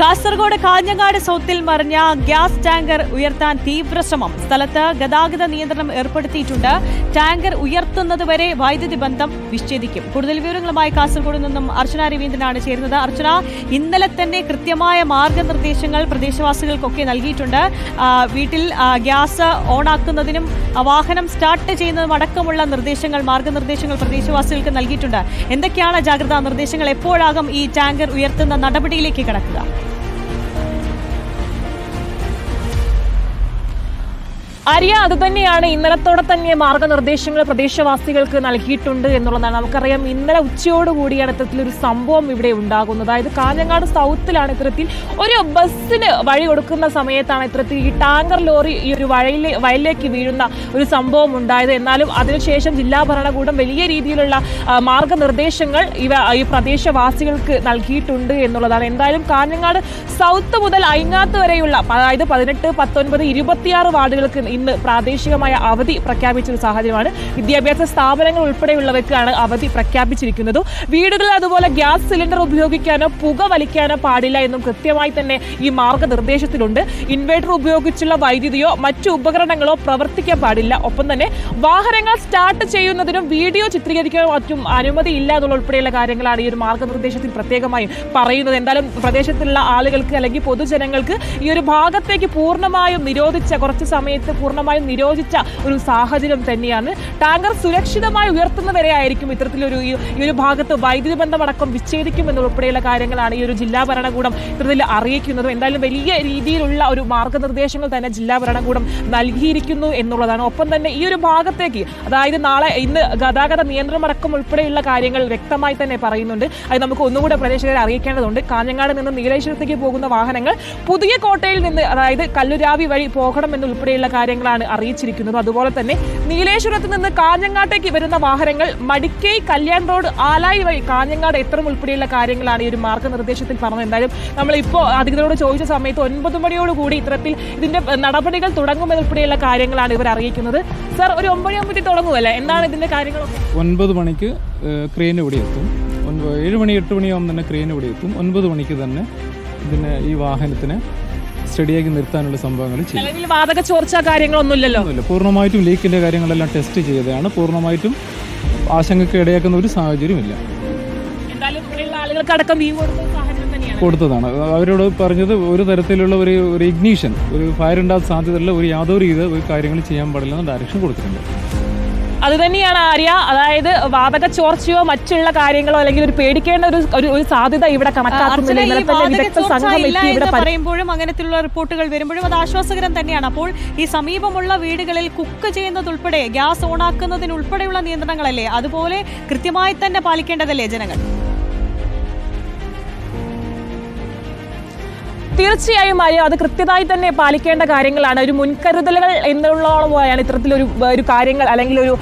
കാസർഗോഡ് കാഞ്ഞങ്ങാട് സൗത്തിൽ മറിഞ്ഞ gas tanker ഉയർത്താൻ തീവ്രശ്രമം. സ്ഥലത്ത് ഗതാഗത നിയന്ത്രണം ഏർപ്പെടുത്തിയിട്ടുണ്ട്. ടാങ്കർ ഉയർത്തുന്നതുവരെ വൈദ്യുതി ബന്ധം വിച്ഛേദിക്കും. കൂടുതൽ വിവരങ്ങളുമായി കാസർഗോഡ് നിന്നും അർച്ചന രവീന്ദ്രനാണ് ചേരുന്നത്. അർച്ചന ഇന്നലെ തന്നെ കൃത്യമായ മാർഗനിർദ്ദേശങ്ങൾ പ്രദേശവാസികൾക്കൊക്കെ നൽകിയിട്ടുണ്ട്. വീട്ടിൽ ഗ്യാസ് ഓണാക്കുന്നതിനും വാഹനം സ്റ്റാർട്ട് ചെയ്യുന്നതും അടക്കമുള്ള നിർദ്ദേശങ്ങൾ മാർഗനിർദ്ദേശങ്ങൾ പ്രദേശവാസികൾക്ക് നൽകിയിട്ടുണ്ട്. എന്തൊക്കെയാണ് ജാഗ്രതാ നിർദ്ദേശങ്ങൾ? എപ്പോഴാകും ഈ ടാങ്കർ ഉയർത്തുന്ന നടപടിയിലേക്ക് കടക്കുക? അരിയ അത് തന്നെയാണ്. ഇന്നലത്തോടെ തന്നെ മാർഗനിർദ്ദേശങ്ങൾ പ്രദേശവാസികൾക്ക് നൽകിയിട്ടുണ്ട് എന്നുള്ളതാണ്. നമുക്കറിയാം ഇന്നലെ ഉച്ചയോട് ഉച്ചയോടുകൂടിയാണ് ഇത്തരത്തിലൊരു സംഭവം ഇവിടെ ഉണ്ടാകുന്നത്. അതായത് കാഞ്ഞങ്ങാട് സൗത്തിലാണ് ഇത്തരത്തിൽ ഒരു ബസ്സിന് വഴി കൊടുക്കുന്ന സമയത്താണ് ഇത്തരത്തിൽ ഈ ടാങ്കർ ലോറി ഈ ഒരു വഴയിലെ വയലിലേക്ക് വീഴുന്ന ഒരു സംഭവം ഉണ്ടായത്. എന്നാലും അതിനുശേഷം ജില്ലാ ഭരണകൂടം വലിയ രീതിയിലുള്ള മാർഗനിർദ്ദേശങ്ങൾ ഇവ ഈ പ്രദേശവാസികൾക്ക് നൽകിയിട്ടുണ്ട് എന്നുള്ളതാണ്. എന്തായാലും കാഞ്ഞങ്ങാട് സൗത്ത് മുതൽ ഐങ്ങാത്ത് വരെയുള്ള അതായത് പതിനെട്ട് പത്തൊൻപത് ഇരുപത്തിയാറ് വാർഡുകൾക്ക് ഇന്ന് പ്രാദേശികമായ അവധി പ്രഖ്യാപിച്ച ഒരു സാഹചര്യമാണ്. വിദ്യാഭ്യാസ സ്ഥാപനങ്ങൾ ഉൾപ്പെടെയുള്ളവർക്കാണ് അവധി പ്രഖ്യാപിച്ചിരിക്കുന്നത്. വീടുകളിൽ അതുപോലെ ഗ്യാസ് സിലിണ്ടർ ഉപയോഗിക്കാനോ പുക വലിക്കാനോ പാടില്ല എന്നും കൃത്യമായി തന്നെ ഈ മാർഗനിർദ്ദേശത്തിലുണ്ട്. ഇൻവേർട്ടർ ഉപയോഗിച്ചുള്ള വൈദ്യുതിയോ മറ്റു ഉപകരണങ്ങളോ പ്രവർത്തിക്കാൻ പാടില്ല. ഒപ്പം തന്നെ വാഹനങ്ങൾ സ്റ്റാർട്ട് ചെയ്യുന്നതിനും വീഡിയോ ചിത്രീകരിക്കാനോ മറ്റും അനുമതി ഇല്ല എന്നുള്ള ഉൾപ്പെടെയുള്ള കാര്യങ്ങളാണ് ഈ ഒരു മാർഗനിർദ്ദേശത്തിൽ പ്രത്യേകമായും പറയുന്നത്. എന്തായാലും പ്രദേശത്തുള്ള ആളുകൾക്ക് അല്ലെങ്കിൽ പൊതുജനങ്ങൾക്ക് ഈ ഒരു ഭാഗത്തേക്ക് പൂർണമായും നിരോധിച്ച കുറച്ച് സമയത്ത് പൂർണമായും നിരോധിച്ച ഒരു സാഹചര്യം തന്നെയാണ്. ടാങ്കർ സുരക്ഷിതമായി ഉയർത്തുന്നവരെ ആയിരിക്കും ഇത്തരത്തിലൊരു ഈ ഒരു ഭാഗത്ത് വൈദ്യുതി ബന്ധമടക്കം വിച്ഛേദിക്കും എന്നുൾപ്പെടെയുള്ള കാര്യങ്ങളാണ് ഈ ഒരു ജില്ലാ ഭരണകൂടം ഇത്തരത്തിൽ അറിയിക്കുന്നത്. എന്തായാലും വലിയ രീതിയിലുള്ള ഒരു മാർഗനിർദ്ദേശങ്ങൾ തന്നെ ജില്ലാ ഭരണകൂടം നൽകിയിരിക്കുന്നു എന്നുള്ളതാണ്. ഒപ്പം തന്നെ ഈ ഒരു ഭാഗത്തേക്ക് അതായത് നാളെ ഇന്ന് ഗതാഗത നിയന്ത്രണം അടക്കം ഉൾപ്പെടെയുള്ള കാര്യങ്ങൾ വ്യക്തമായി തന്നെ പറയുന്നുണ്ട്. അത് നമുക്ക് ഒന്നുകൂടെ പ്രദേശകരെ അറിയിക്കേണ്ടതുണ്ട്. കാഞ്ഞങ്ങാട് നിന്ന് നീലേശ്വരത്തേക്ക് പോകുന്ന വാഹനങ്ങൾ പുതിയ കോട്ടയിൽ നിന്ന് അതായത് കല്ലുരാവി വഴി പോകണം എന്നുൾപ്പെടെയുള്ള കാര്യങ്ങളാണ് അറിയിച്ചിരിക്കുന്നത്. അതുപോലെ തന്നെ നീലേശ്വരത്ത് നിന്ന് കാഞ്ഞങ്ങാട്ടേക്ക് വരുന്ന വാഹനങ്ങൾ മടിക്കൈ കല്യാൺ റോഡ് ആലായി വഴി കാഞ്ഞങ്ങാട് എത്തണം ഉൾപ്പെടെയുള്ള കാര്യങ്ങളാണ് ഈ ഒരു മാർഗനിർദ്ദേശത്തിൽ പറഞ്ഞത്. എന്തായാലും നമ്മളിപ്പോൾ അധികൃതരോട് ചോദിച്ച സമയത്ത് ഒൻപത് മണിയോടുകൂടി ഇത്തരത്തിൽ ഇതിന്റെ നടപടികൾ തുടങ്ങുമെന്നുൾപ്പെടെയുള്ള കാര്യങ്ങളാണ് ഇവർ അറിയിക്കുന്നത്. സർ ഒരു ഒമ്പത് ആകുമ്പോഴത്തേക്ക് തുടങ്ങുമല്ലേ എന്താണ് ഇതിന്റെ കാര്യങ്ങൾ ഒൻപത് മണിക്ക് ക്രെയിൻ ഇവിടെ എത്തും. ഏഴ് മണി എട്ട് മണിയാകുമ്പോൾ തന്നെ ക്രെയിൻ ഇവിടെ എത്തും. ഒൻപത് മണിക്ക് തന്നെ ഇതിന് ഈ വാഹനത്തിനെ സ്റ്റഡിയാക്കി നിർത്താനുള്ള സംഭവങ്ങൾ ചെയ്യും വാതക ചോർച്ച കാര്യങ്ങളൊന്നുമില്ലല്ലോ? പൂർണമായിട്ടും ലീക്കിന്റെ കാര്യങ്ങളെല്ലാം ടെസ്റ്റ് ചെയ്തതാണ്. പൂർണമായിട്ടും ആശങ്കയ്ക്ക് ഇടയാക്കുന്ന ഒരു സാഹചര്യമില്ല കൊടുത്തതാണ്. അവരോട് പറഞ്ഞത് ഒരു തരത്തിലുള്ള ഒരു ഒരു ഇഗ്നീഷൻ ഒരു ഫയർ ഉണ്ടാകാൻ സാധ്യതയുള്ള ഒരു യാതൊരു ഇത് കാര്യങ്ങൾ ചെയ്യാൻ പാടില്ലെന്ന് ഡയറക്ഷൻ കൊടുത്തിട്ടുണ്ട്. അത് തന്നെയാണ് ആര്യ. അതായത് വാതക ചോർച്ചയോ മറ്റുള്ള കാര്യങ്ങളോ അല്ലെങ്കിൽ ഒരു പേടിക്കേണ്ട ഒരു ഒരു- സാധ്യത ഇവിടെ കണക്കാക്കുന്നില്ല പറയുമ്പോഴും അങ്ങനത്തെയുള്ള റിപ്പോർട്ടുകൾ വരുമ്പോഴും അത് ആശ്വാസകരം തന്നെയാണ്. അപ്പോൾ ഈ സമീപമുള്ള വീടുകളിൽ കുക്ക് ചെയ്യുന്നതുൾപ്പെടെ ഗ്യാസ് ഓണാക്കുന്നതിനുൾപ്പെടെയുള്ള നിയന്ത്രണങ്ങളല്ലേ? അതുപോലെ കൃത്യമായി തന്നെ പാലിക്കേണ്ടതല്ലേ ജനങ്ങൾ? തീർച്ചയായും ആര്യ അത് കൃത്യമായി തന്നെ പാലിക്കേണ്ട കാര്യങ്ങളാണ്. ഒരു മുൻകരുതലുകൾ എന്നുള്ളതാണ് ഇത്തരത്തിലൊരു ഒരു കാര്യങ്ങൾ അല്ലെങ്കിൽ ഒരു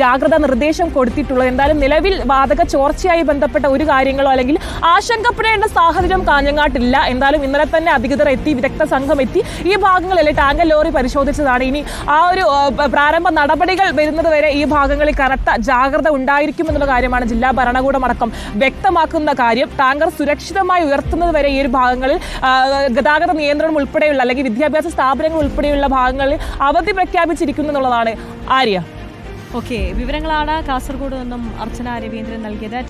ജാഗ്രത നിർദ്ദേശം കൊടുത്തിട്ടുള്ളത്. എന്തായാലും നിലവിൽ വാതക ചോർച്ചയായി ബന്ധപ്പെട്ട ഒരു കാര്യങ്ങളോ അല്ലെങ്കിൽ ആശങ്കപ്പെടേണ്ട സാഹചര്യം കാഞ്ഞങ്ങാട്ടില്ല. എന്തായാലും ഇന്നലെ തന്നെ അധികൃതർ എത്തി വിദഗ്ധ സംഘം എത്തി. ഈ ഭാഗങ്ങളിൽ ടാങ്കർ ലോറി പരിശോധിച്ചതാണ്. ഇനി ആ ഒരു പ്രാരംഭ നടപടികൾ വരുന്നത് വരെ ഈ ഭാഗങ്ങളിൽ കനത്ത ജാഗ്രത ഉണ്ടായിരിക്കും എന്നുള്ള കാര്യമാണ് ജില്ലാ ഭരണകൂടം അടക്കം വ്യക്തമാക്കുന്ന കാര്യം. ടാങ്കർ സുരക്ഷിതമായി ഉയർത്തുന്നത് വരെ ഈ ഒരു ഭാഗങ്ങളിൽ ഗതാഗത നിയന്ത്രണം ഉൾപ്പെടെയുള്ള അല്ലെങ്കിൽ വിദ്യാഭ്യാസ സ്ഥാപനങ്ങൾ ഉൾപ്പെടെയുള്ള ഭാഗങ്ങളിൽ അവധി പ്രഖ്യാപിച്ചിരിക്കുന്നു എന്നുള്ളതാണ് ആര്യ. ഓക്കെ വിവരങ്ങളാണ് കാസർഗോഡ് നിന്നും അർച്ചന രവീന്ദ്രൻ നൽകിയത്.